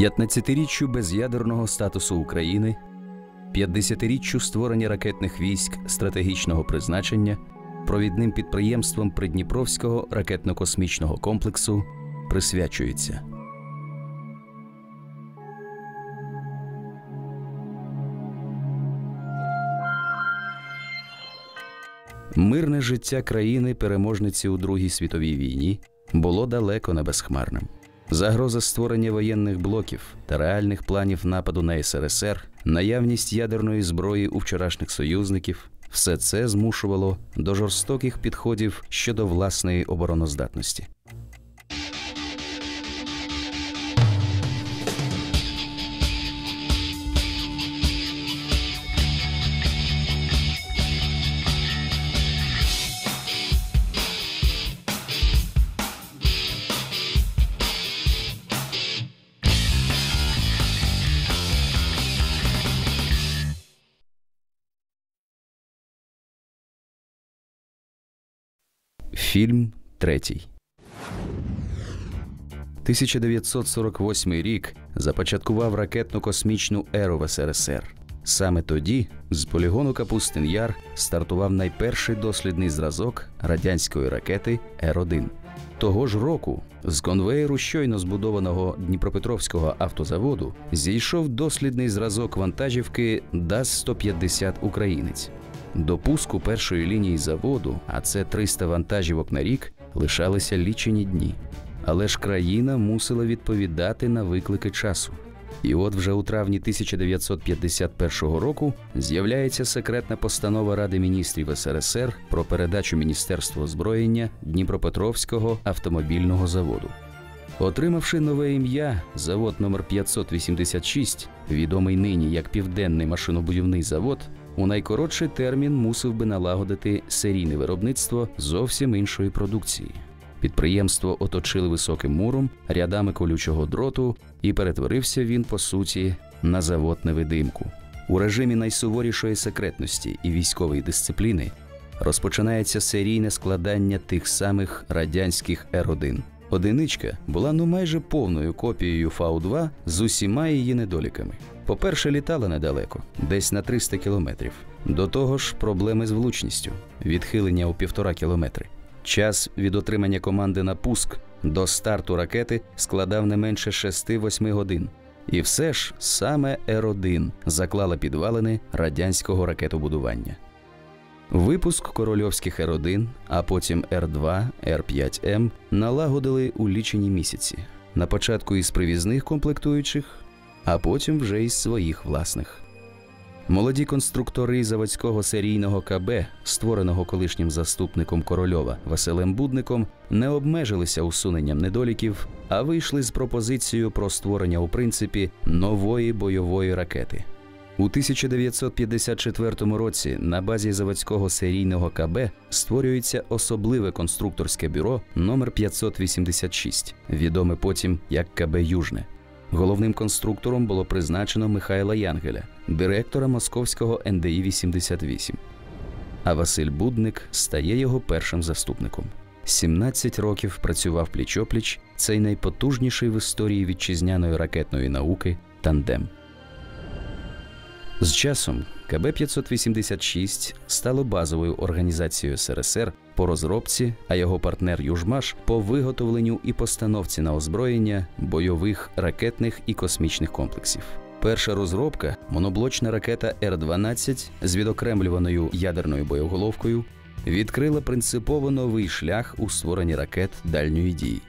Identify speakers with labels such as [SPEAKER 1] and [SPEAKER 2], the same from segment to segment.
[SPEAKER 1] 15-річчю без'ядерного статусу України, 50-річчю створення ракетних військ стратегічного призначення, провідним підприємством Придніпровського ракетно-космічного комплексу присвячується. Мирне життя країни, переможниці у Другій світовій війні, було далеко не безхмарним. Загроза створення воєнних блоків та реальних планів нападу на СРСР, наявність ядерної зброї у вчорашніх союзників все це змушувало до жорстоких підходів щодо власної обороноздатності. Фільм третій. 1948 рік започаткував ракетно-космічну еру в СРСР. Саме тоді з полігону Капустин Яр стартував найперший дослідний зразок радянської ракети Р-1. Того ж року з конвеєру щойно збудованого Дніпропетровського автозаводу зійшов дослідний зразок вантажівки ДАЗ-150 Українець. До пуску першої лінії заводу, а це 300 вантажівок на рік, лишалися лічені дні. Але ж країна мусила відповідати на виклики часу. І от вже у травні 1951 року з'являється секретна постанова Ради міністрів СРСР про передачу Міністерству озброєння Дніпропетровського автомобільного заводу. Отримавши нове ім'я, завод номер 586, відомий нині як Південний машинобудівний завод, у найкоротший термін мусив би налагодити серійне виробництво зовсім іншої продукції. Підприємство оточили високим муром, рядами колючого дроту, і перетворився він по суті на завод невидимку. У режимі найсуворішої секретності і військової дисципліни розпочинається серійне складання тих самих радянських Р-1. Одиничка була ну майже повною копією Фау-2 з усіма її недоліками. По-перше, літала недалеко, десь на 300 кілометрів. До того ж, проблеми з влучністю, відхилення у півтора кілометри. Час від отримання команди на пуск до старту ракети складав не менше 6-8 годин. І все ж саме Р-1 заклала підвалини радянського ракетобудування. Випуск корольовських Р-1, а потім Р-2, Р-5М налагодили у лічені місяці. На початку із привізних комплектуючих, а потім вже із своїх власних. Молоді конструктори заводського серійного КБ, створеного колишнім заступником Корольова Василем Будником, не обмежилися усуненням недоліків, а вийшли з пропозицією про створення у принципі нової бойової ракети. У 1954 році на базі заводського серійного КБ створюється особливе конструкторське бюро номер 586, відоме потім як КБ Южне. Головним конструктором було призначено Михайла Янгеля, директора московського НДІ 88. А Василь Будник стає його першим заступником. 17 років працював пліч-опліч цей найпотужніший в історії вітчизняної ракетної науки тандем. З часом КБ 586 стало базовою організацією СРСР по розробці, а його партнер Южмаш по виготовленню і постановці на озброєння бойових ракетних і космічних комплексів. Перша розробка моноблочна ракета Р-12 з відокремлюваною ядерною боєголовкою відкрила принципово новий шлях у створенні ракет дальньої дії.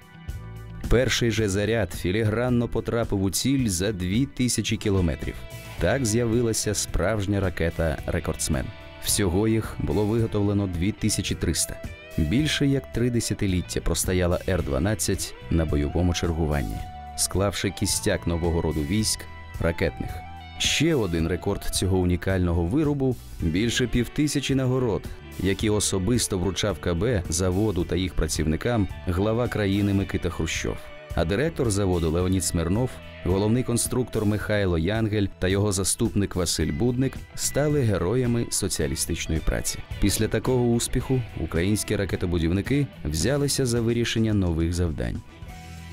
[SPEAKER 1] Перший же заряд філігранно потрапив у ціль за 2000 кілометрів. Так з'явилася справжня ракета Рекордсмен. Всього їх було виготовлено 2300. Більше як три десятиліття простояла Р-12 на бойовому чергуванні, склавши кістяк нового роду військ ракетних. Ще один рекорд цього унікального виробу більше півтисячі нагород, які особисто вручав КБ заводу та їх працівникам глава країни Микита Хрущов. А директор заводу Леонід Смирнов, головний конструктор Михайло Янгель та його заступник Василь Будник стали героями соціалістичної праці. Після такого успіху українські ракетобудівники взялися за вирішення нових завдань.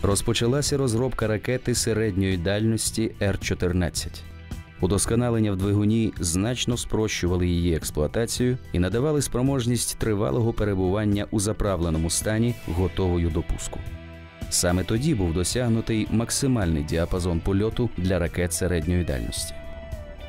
[SPEAKER 1] розпочалася розробка ракети середньої дальності Р-14. Удосконалення в двигуні значно спрощували її експлуатацію і надавали спроможність тривалого перебування у заправленому стані, готовою до пуску. Саме тоді був досягнутий максимальний діапазон польоту для ракет середньої дальності.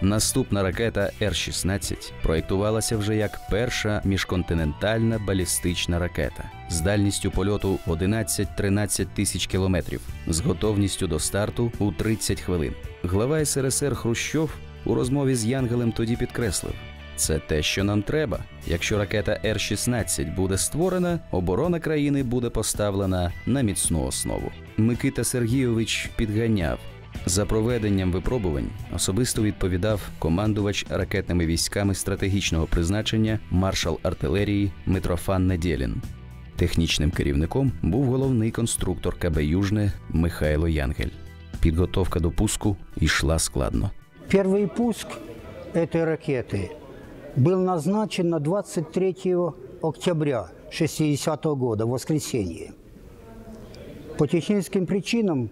[SPEAKER 1] Наступна ракета Р-16 проєктувалася вже як перша міжконтинентальна балістична ракета з дальністю польоту 11-13 тисяч кілометрів, з готовністю до старту у 30 хвилин. Глава СРСР Хрущов у розмові з Янгелем тоді підкреслив. Це те, що нам треба. Якщо ракета Р-16 буде створена, оборона країни буде поставлена на міцну основу. Микита Сергійович підганяв. За проведенням випробувань особисто відповідав командувач ракетними військами стратегічного призначення маршал артилерії Митрофан Недєлін. Технічним керівником був головний конструктор КБ Южне Михайло Янгель. Підготовка до пуску йшла складно.
[SPEAKER 2] Первый пуск этой ракеты был назначен на 23 октября 60 года, воскресенье. По техническим причинам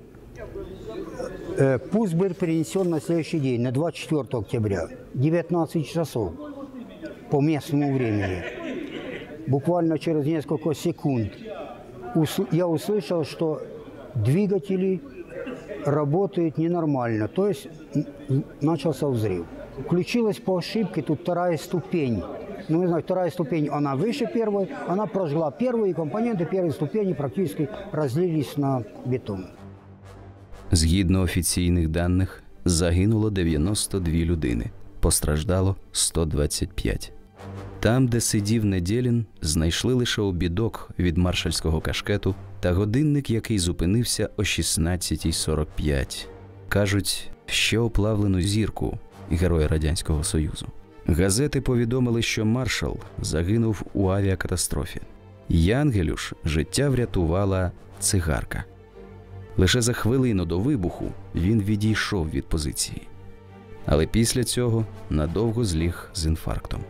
[SPEAKER 2] э, пуск был перенесен на следующий день, на 24 октября, 19 часов по местному времени. Буквально через несколько секунд я услышал, что двигатели работают ненормально, то есть начался взрыв. Включилась по ошибке тут вторая ступень. Ну, не знаю, вторая ступень, она выше первой, она прожгла первую, и компоненты первой ступени практически разлились на бетон.
[SPEAKER 1] Згідно офіційних даних, загинуло 92 людини, постраждало 125. Там, де сидів Недєлін, знайшли лише обідок від маршальського кашкету та годинник, який зупинився о 16.45. Кажуть, ще оплавлену зірку героя Радянського Союзу. Газети повідомили, що маршал загинув у авіакатастрофі. Янгелю ж життя врятувала цигарка. Лише за хвилину до вибуху він відійшов від позиції. Але після цього надовго зліг з інфарктом.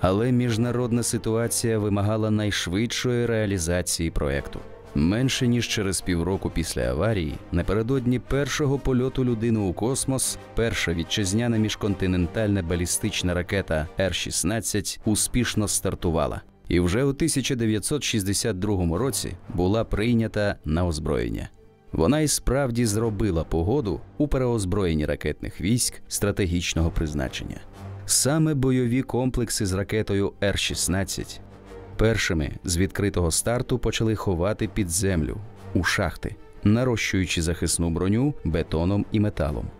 [SPEAKER 1] Але міжнародна ситуація вимагала найшвидшої реалізації проекту. Менше ніж через півроку після аварії, напередодні першого польоту людини у космос, перша вітчизняна міжконтинентальна балістична ракета Р-16 успішно стартувала і вже у 1962 році була прийнята на озброєння. Вона і справді зробила погоду у переозброєнні ракетних військ стратегічного призначення. Саме бойові комплекси з ракетою Р-16 першими з відкритого старту почали ховати під землю у шахти, нарощуючи захисну броню бетоном і металом.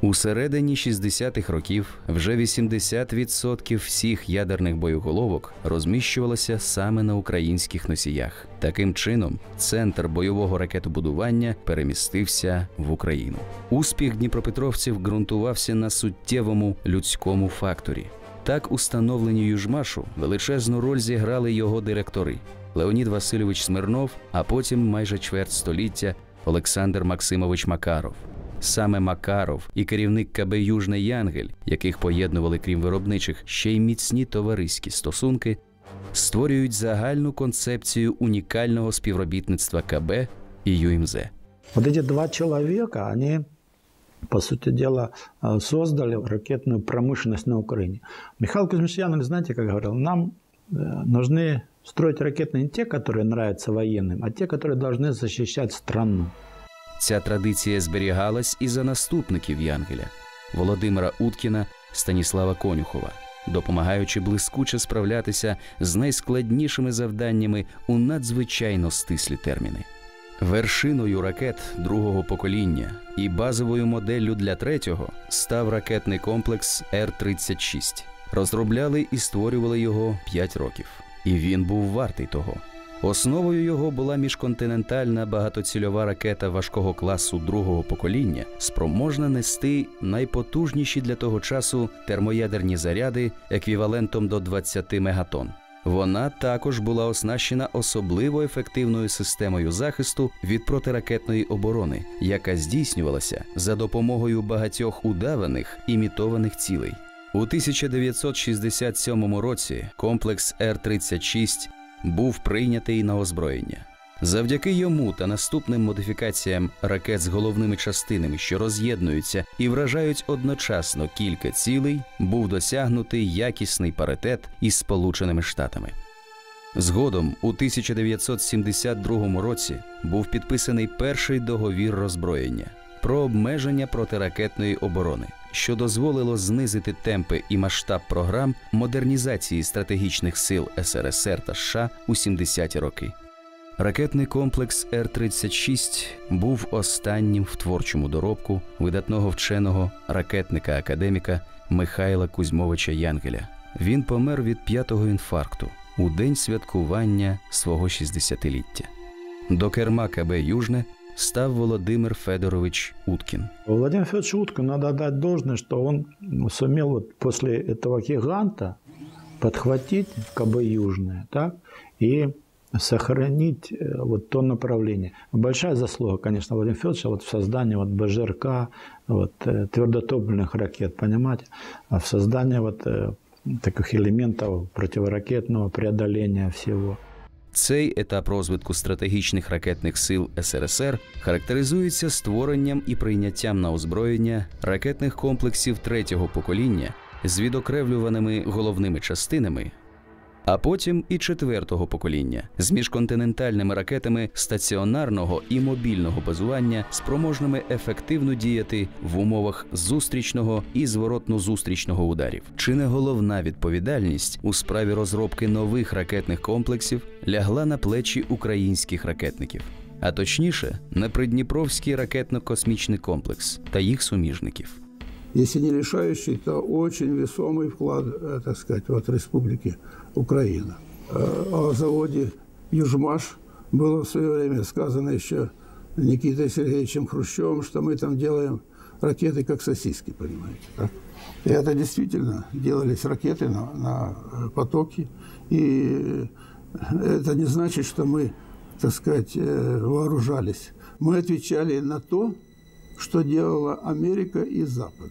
[SPEAKER 1] У середині 60-х років вже 80% всіх ядерних боєголовок розміщувалося саме на українських носіях. Таким чином, центр бойового ракетобудування перемістився в Україну. Успіх дніпропетровців ґрунтувався на суттєвому людському факторі. Так, у Южмашу величезну роль зіграли його директори Леонід Васильович Смирнов, а потім майже чверть століття Олександр Максимович Макаров. Саме Макаров і керівник КБ Южний Янгель, яких поєднували крім виробничих ще й міцні товариські стосунки, створюють загальну концепцію унікального співробітництва КБ і ЮМЗ.
[SPEAKER 3] Вот эти два человека, они, по сути дела, э, создали ракетную промышленность на Украине. Михаил Кузьмич Яновлев, знаете, как говорил, нам э, нужны строить ракеты не те, которые нравятся военным, а те, которые должны защищать страну.
[SPEAKER 1] Ця традиція зберігалась і за наступників Янгеля Володимира Уткіна, Станіслава Конюхова, допомагаючи блискуче справлятися з найскладнішими завданнями у надзвичайно стислі терміни. Вершиною ракет другого покоління і базовою моделлю для третього став ракетний комплекс Р-36. Розробляли і створювали його 5 років, і він був вартий того. Основою його була міжконтинентальна багатоцільова ракета важкого класу другого покоління, спроможна нести найпотужніші для того часу термоядерні заряди еквівалентом до 20 мегатон. Вона також була оснащена особливо ефективною системою захисту від протиракетної оборони, яка здійснювалася за допомогою багатьох удаваних імітованих цілей. У 1967 році комплекс Р-36 був прийнятий на озброєння. Завдяки йому та наступним модифікаціям ракет з головними частинами, що роз'єднуються і вражають одночасно кілька цілей, був досягнутий якісний паритет із Сполученими Штатами. Згодом, у 1972 році, був підписаний перший договір роззброєння про обмеження протиракетної оборони, що дозволило знизити темпи і масштаб програм модернізації стратегічних сил СРСР та США у 70-ті роки. Ракетний комплекс Р-36 був останнім в творчому доробку видатного вченого ракетника-академіка Михайла Кузьмовича Янгеля. Він помер від п'ятого інфаркту у день святкування свого 60-ліття. До керма КБ Южне став Володимир Федорович Уткін.
[SPEAKER 3] Владимир Федорович Уткин, надо отдать должное, что он сумел вот после этого гиганта подхватить КБ Южное так, и сохранить э, вот то направление. Большая заслуга, конечно, Владимира Федоровича вот в создании вот БЖРК, вот, э, твердотопливных ракет, понимаете, а в создании вот э, таких элементов противоракетного преодоления всего.
[SPEAKER 1] Цей етап розвитку стратегічних ракетних сил СРСР характеризується створенням і прийняттям на озброєння ракетних комплексів третього покоління з відокремлюваними головними частинами, а потім і четвертого покоління з міжконтинентальними ракетами стаціонарного і мобільного базування, спроможними ефективно діяти в умовах зустрічного і зворотно-зустрічного ударів. Чи не головна відповідальність у справі розробки нових ракетних комплексів лягла на плечі українських ракетників? А точніше, на Придніпровський ракетно-космічний комплекс та їх суміжників.
[SPEAKER 4] если не решающий, то очень весомый вклад, э, так сказать, от Республики Украина. Э, О заводе «Южмаш» было в свое время сказано еще Никитой Сергеевичем Хрущевым, что мы там делаем ракеты как сосиски, понимаете. Так? И это действительно делались ракеты на, на э, потоке. И это не значит, что мы, так сказать, вооружались. Мы отвечали на то, що делала Америка і Запад.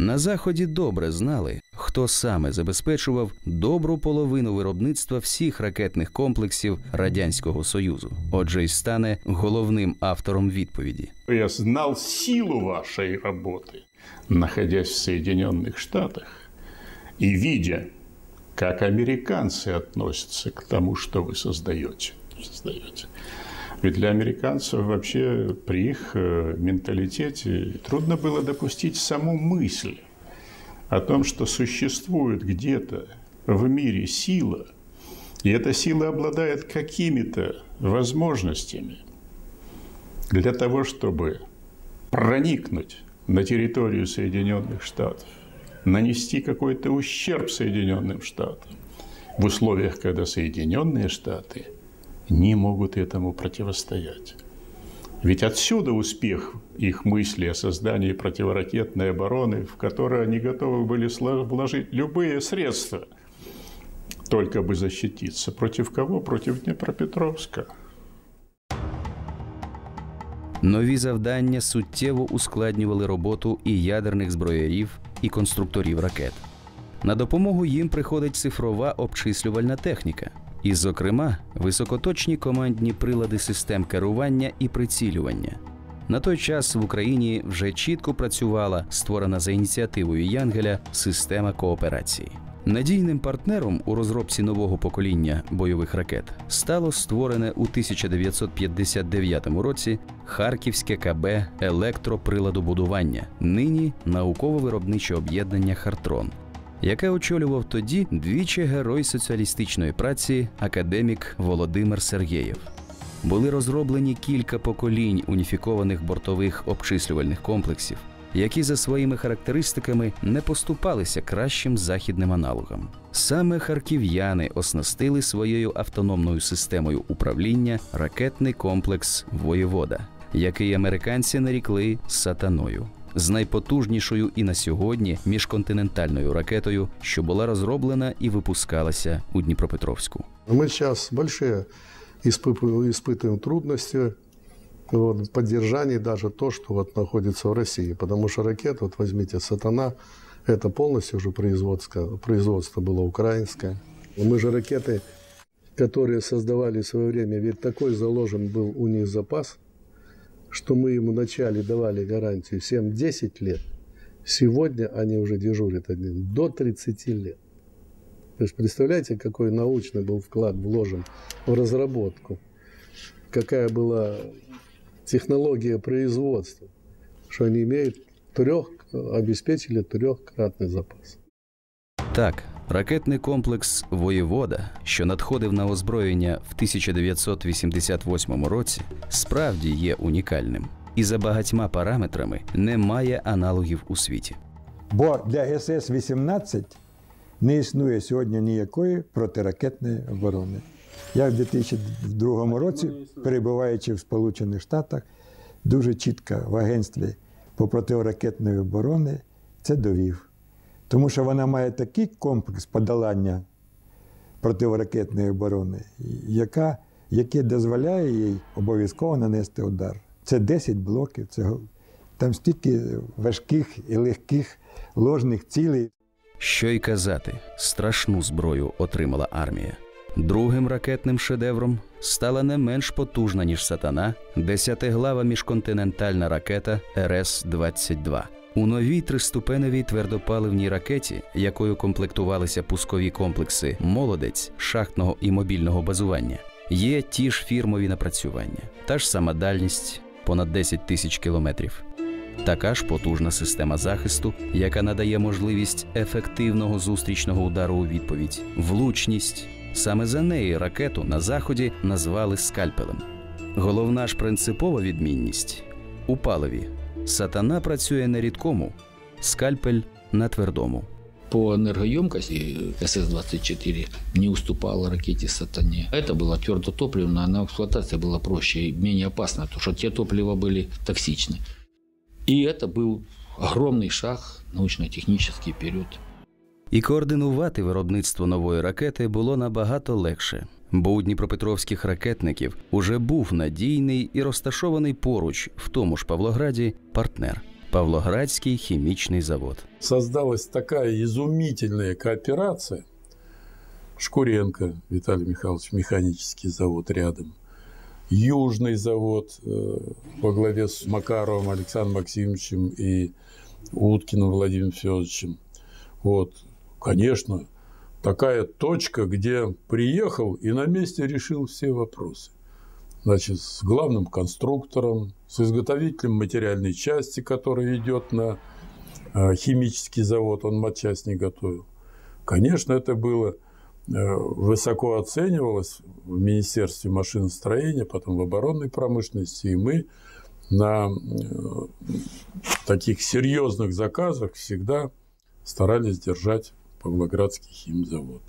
[SPEAKER 1] На заході добре знали, хто саме забезпечував добру половину виробництва всіх ракетних комплексів радянського союзу. Отже, й стане головним автором відповіді.
[SPEAKER 5] Я знал силу вашей работы, находясь в Соединенных Штатах и видя, как американцы относятся к тому, что вы создаете. создаете. Ведь для американцев вообще при их э, менталитете трудно было допустить саму мысль о том, что существует где-то в мире сила, и эта сила обладает какими-то возможностями для того, чтобы проникнуть на территорию Соединенных Штатов, нанести какой-то ущерб Соединенным Штатам в условиях, когда Соединенные Штаты – не могут этому противостоять. Ведь отсюда успех их мысли о создании противоракетной обороны, в которой они готовы были вложить любые средства, только бы защититься. Против кого? Против Днепропетровска.
[SPEAKER 1] Нові завдання суттєво ускладнювали роботу і ядерних зброярів, і конструкторів ракет. На допомогу їм приходить цифрова обчислювальна техніка – І, зокрема, високоточні командні прилади систем керування і прицілювання. На той час в Україні вже чітко працювала створена за ініціативою Янгеля система кооперації. Надійним партнером у розробці нового покоління бойових ракет стало створене у 1959 році Харківське КБ електроприладобудування, нині науково-виробниче об'єднання Хартрон яке очолював тоді двічі герой соціалістичної праці академік Володимир Сергєєв. Були розроблені кілька поколінь уніфікованих бортових обчислювальних комплексів, які за своїми характеристиками не поступалися кращим західним аналогам. Саме харків'яни оснастили своєю автономною системою управління ракетний комплекс Воєвода, який американці нарікли сатаною з найпотужнішою і на сьогодні міжконтинентальною ракетою, що була розроблена і випускалася у Дніпропетровську.
[SPEAKER 6] Ми зараз великі испытываем трудности вот, в поддержании даже то, что вот находится в России. Потому что ракета, вот возьмите «Сатана», это полностью уже производство, производство было украинское. Мы же ракеты которые создавали в свое время, ведь такой заложен был у них запас, что мы ему вначале давали гарантию 7-10 лет, сегодня они уже дежурят один до 30 лет. То есть представляете, какой научный был вклад вложен в разработку, какая была технология производства, что они имеют трех, обеспечили трехкратный запас.
[SPEAKER 1] Так, ракетний комплекс Воєвода, що надходив на озброєння в 1988 році, справді є унікальним і за багатьма параметрами не має аналогів у світі.
[SPEAKER 7] Бо для СС-18 не існує сьогодні ніякої протиракетної оборони. Я в 2002 році, перебуваючи в Сполучених Штатах, дуже чітко в агентстві по протиракетної оборони це довів. Тому що вона має такий комплекс подолання протиракетної оборони, яка, який дозволяє їй обов'язково нанести удар. Це 10 блоків, це, там стільки важких і легких ложних цілей.
[SPEAKER 1] Що й казати, страшну зброю отримала армія. Другим ракетним шедевром стала не менш потужна, ніж сатана, десятиглава міжконтинентальна ракета РС-22. У новій триступеневій твердопаливній ракеті, якою комплектувалися пускові комплекси Молодець, шахтного і мобільного базування, є ті ж фірмові напрацювання, та ж сама дальність понад 10 тисяч кілометрів. Така ж потужна система захисту, яка надає можливість ефективного зустрічного удару у відповідь, влучність. Саме за неї ракету на заході назвали скальпелем. Головна ж принципова відмінність у паливі. Сатана працює на рідкому, скальпель на твердому.
[SPEAKER 8] По энергоемкости СС-24 не уступала ракете «Сатане». Это было твердотопливно, на эксплуатации было проще и менее опасно, потому что те топлива были токсичны. И это был огромный шаг научно-технический вперед.
[SPEAKER 1] І координувати виробництво нової ракети було набагато легше, бо у дніпропетровських ракетників уже був надійний і розташований поруч, в тому ж Павлограді, партнер Павлоградський хімічний завод.
[SPEAKER 4] Создалась такая изумительная кооперация. Шкуренко Виталий Михайлович, механический завод рядом. Южный завод э, во главе с Макаровым Александром Максимовичем и Уткиным Владимиром Федоровичем. Вот, конечно, такая точка, где приехал и на месте решил все вопросы. Значит, с главным конструктором, с изготовителем материальной части, которая идет на э, химический завод, он матчасть не готовил. Конечно, это было э, высоко оценивалось в Министерстве машиностроения, потом в оборонной промышленности, и мы на э, таких серьезных заказах всегда старались держать Павлоградський хімзавод.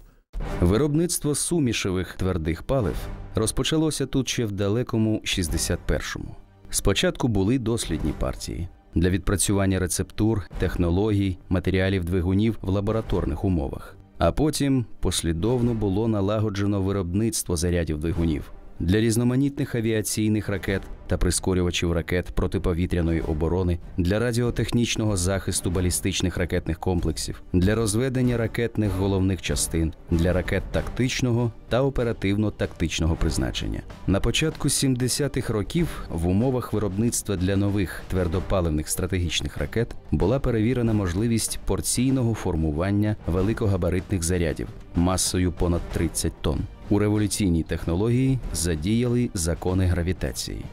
[SPEAKER 1] Виробництво сумішевих твердих палив розпочалося тут ще в далекому 61-му. Спочатку були дослідні партії для відпрацювання рецептур, технологій, матеріалів двигунів в лабораторних умовах. А потім послідовно було налагоджено виробництво зарядів двигунів для різноманітних авіаційних ракет та прискорювачів ракет протиповітряної оборони, для радіотехнічного захисту балістичних ракетних комплексів, для розведення ракетних головних частин, для ракет тактичного та оперативно-тактичного призначення. На початку 70-х років в умовах виробництва для нових твердопаливних стратегічних ракет була перевірена можливість порційного формування великогабаритних зарядів масою понад 30 тонн. У революційній технології задіяли закони гравітації.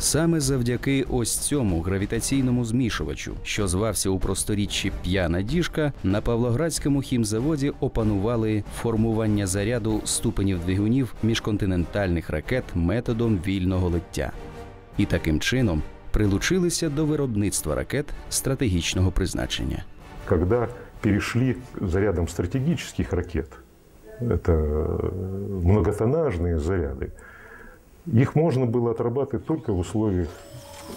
[SPEAKER 1] Саме завдяки ось цьому гравітаційному змішувачу, що звався у просторіччі п'яна діжка, на Павлоградському хімзаводі опанували формування заряду ступенів двигунів міжконтинентальних ракет методом вільного лиття. І таким чином прилучилися до виробництва ракет стратегічного призначення.
[SPEAKER 9] Когда перешли к зарядам стратегических ракет, это многотоннажные заряды, их можно было отрабатывать только в условиях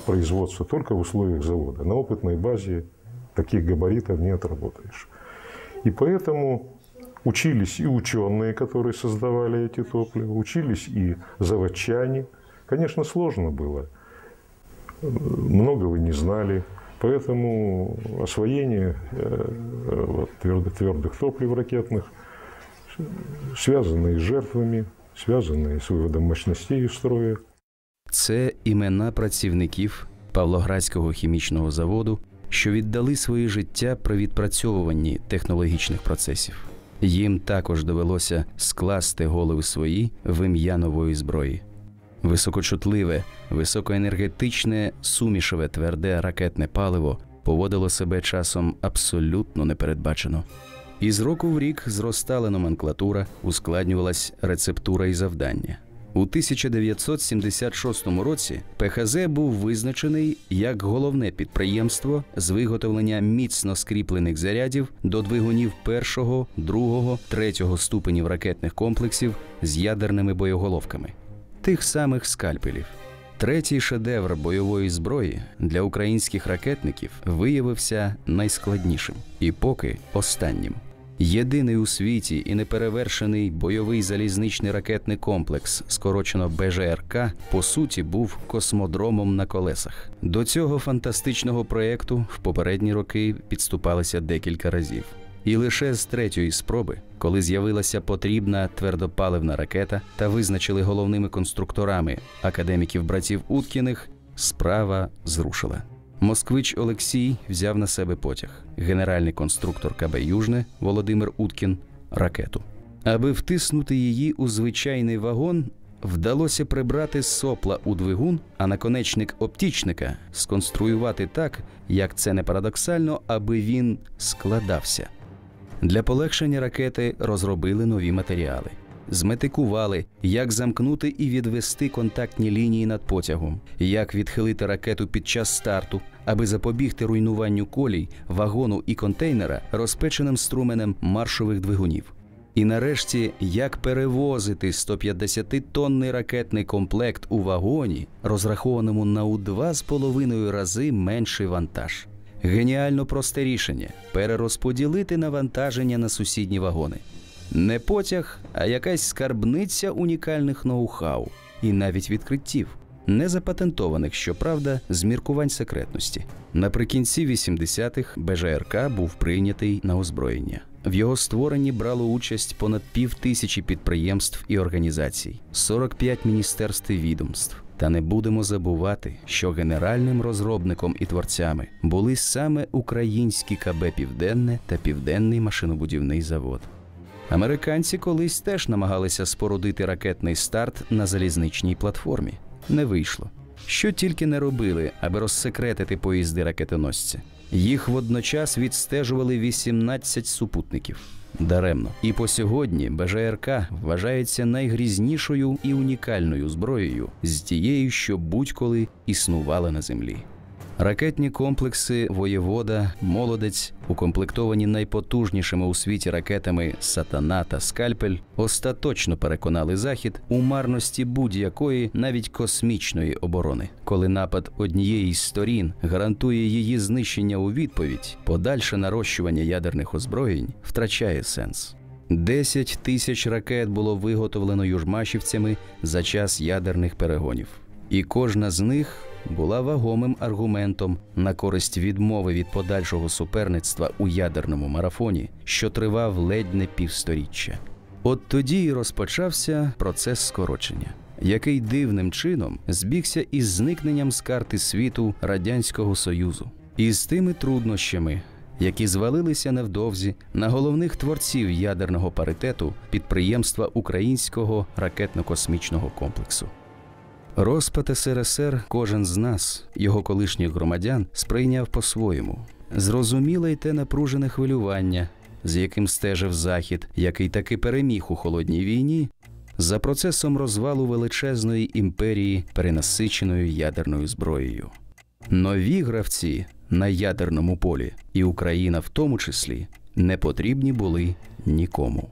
[SPEAKER 9] производства, только в условиях завода. На опытной базе таких габаритов не отработаешь. И поэтому учились и ученые, которые создавали эти топлива, учились и заводчане. Конечно, сложно было. Многого не знали. Поэтому освоение э, вот, твердых, твердых топлив ракетных связано и с жертвами связанные с выводом мощностей из строя.
[SPEAKER 1] Це імена працівників Павлоградського хімічного заводу, що віддали своє життя при відпрацьовуванні технологічних процесів. Їм також довелося скласти голови свої в ім'я нової зброї. Високочутливе, високоенергетичне, сумішеве тверде ракетне паливо поводило себе часом абсолютно непередбачено. Із року в рік зростала номенклатура, ускладнювалась рецептура і завдання. У 1976 році ПХЗ був визначений як головне підприємство з виготовлення міцно скріплених зарядів до двигунів першого, другого, третього ступенів ракетних комплексів з ядерними боєголовками, тих самих скальпелів. Третій шедевр бойової зброї для українських ракетників виявився найскладнішим і поки останнім. Єдиний у світі і неперевершений бойовий залізничний ракетний комплекс, скорочено БЖРК, по суті, був космодромом на колесах. До цього фантастичного проєкту в попередні роки підступалися декілька разів. І лише з третьої спроби, коли з'явилася потрібна твердопаливна ракета та визначили головними конструкторами академіків братів Уткіних, справа зрушила. Москвич Олексій взяв на себе потяг, генеральний конструктор КБ Южне Володимир Уткін ракету. Аби втиснути її у звичайний вагон, вдалося прибрати сопла у двигун, а наконечник оптічника сконструювати так, як це не парадоксально, аби він складався. Для полегшення ракети розробили нові матеріали, зметикували, як замкнути і відвести контактні лінії над потягом, як відхилити ракету під час старту, аби запобігти руйнуванню колій, вагону і контейнера розпеченим струменем маршових двигунів. І нарешті, як перевозити 150-тонний ракетний комплект у вагоні, розрахованому на у два з половиною рази менший вантаж. Геніально просте рішення перерозподілити навантаження на сусідні вагони. Не потяг, а якась скарбниця унікальних ноу-хау і навіть відкриттів, не запатентованих, щоправда, з міркувань секретності. Наприкінці 80-х БЖРК був прийнятий на озброєння. В його створенні брало участь понад пів тисячі підприємств і організацій, 45 міністерств і відомств. Та не будемо забувати, що генеральним розробником і творцями були саме українські КБ Південне та Південний машинобудівний завод. Американці колись теж намагалися спорудити ракетний старт на залізничній платформі. Не вийшло. Що тільки не робили, аби розсекретити поїзди ракетоносця. Їх водночас відстежували 18 супутників. Даремно. І по сьогодні БЖРК вважається найгрізнішою і унікальною зброєю з тією, що будь-коли існувала на землі. Ракетні комплекси Воєвода, Молодець, укомплектовані найпотужнішими у світі ракетами Сатана та Скальпель, остаточно переконали Захід у марності будь-якої, навіть космічної оборони. Коли напад однієї з сторін гарантує її знищення у відповідь, подальше нарощування ядерних озброєнь втрачає сенс. 10 тисяч ракет було виготовлено южмашівцями за час ядерних перегонів, і кожна з них була вагомим аргументом на користь відмови від подальшого суперництва у ядерному марафоні, що тривав ледь не півсторіччя. От тоді й розпочався процес скорочення, який дивним чином збігся із зникненням з карти світу Радянського Союзу, і з тими труднощами, які звалилися невдовзі на головних творців ядерного паритету підприємства Українського ракетно-космічного комплексу. Розпад СРСР кожен з нас, його колишніх громадян, сприйняв по-своєму. Зрозуміле й те напружене хвилювання, з яким стежив Захід, який таки переміг у холодній війні, за процесом розвалу величезної імперії, перенасиченою ядерною зброєю. Нові гравці на ядерному полі, і Україна в тому числі, не потрібні були нікому.